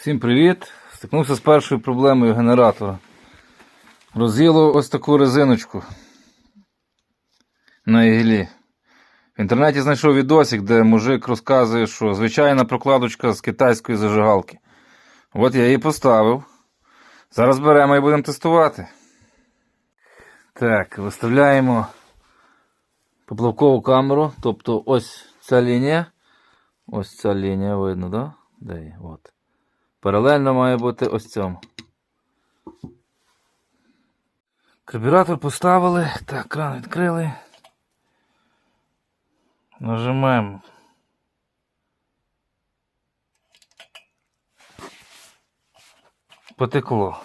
Всім привіт! Стикнувся з першою проблемою генератора. Роз'їло ось таку резиночку на іглі. В інтернеті знайшов відосик, де мужик розказує, що звичайна прокладочка з китайської зажигалки. От я її поставив. Зараз беремо і будемо тестувати. Так, виставляємо поплавкову камеру. Тобто ось ця лінія. Ось ця лінія видно, да? Де її? От. Паралельно має бути ось цьому. Карбюратор поставили. Так, кран відкрили. Нажимаємо. Потекло.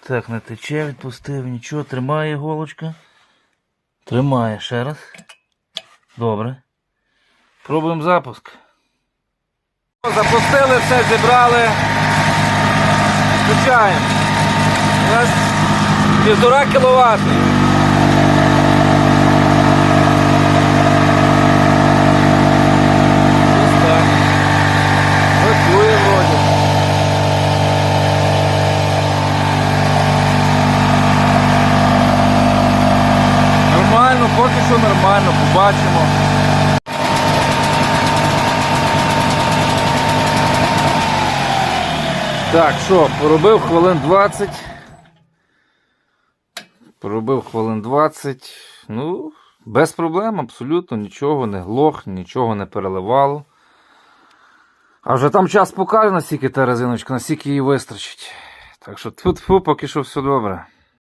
Так, не тече, відпустив, нічого, тримає іголочка. Тримає ще раз. Добре. Пробуємо запуск. Запустили, все зібрали. Включаємо. У нас півтора кіловат. Поки що нормально, побачимо. Так, що, поробив хвилин 20. Поробив хвилин 20. Ну, без проблем, абсолютно нічого не глох, нічого не переливало. А вже там час покаже, наскільки та резиночка, наскільки її вистачить. Так що тут, фу, поки що все добре.